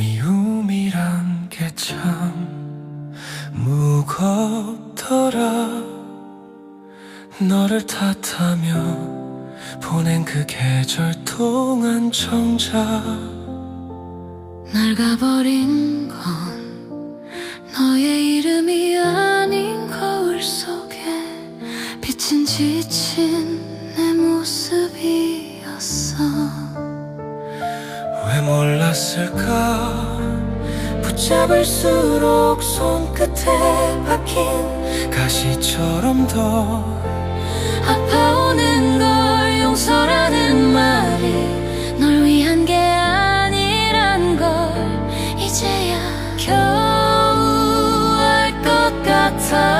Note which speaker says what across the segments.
Speaker 1: 미움이란 게 참 무겁더라. 너를 탓하며 보낸 그 계절 동안 정작
Speaker 2: 날 가버린 건 너의 이름이 아닌 거울 속에 비친 지친 내 모습이었어.
Speaker 1: 왜 몰라? 랐을까? 붙잡을수록 손끝에 박힌 가시처럼 더
Speaker 2: 아파오는 걸 용서라는 말이 널 위한 게 아니란 걸 이제야 겨우 알 것 같아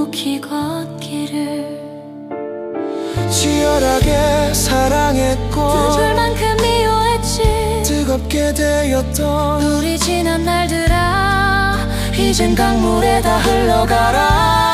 Speaker 2: 묵묵히 걷기를
Speaker 1: 치열하게 사랑했고
Speaker 2: 늦을 만큼 미워했지.
Speaker 1: 뜨겁게 되었던
Speaker 2: 우리 지난 날들아 이젠 강물에 다 흘러가라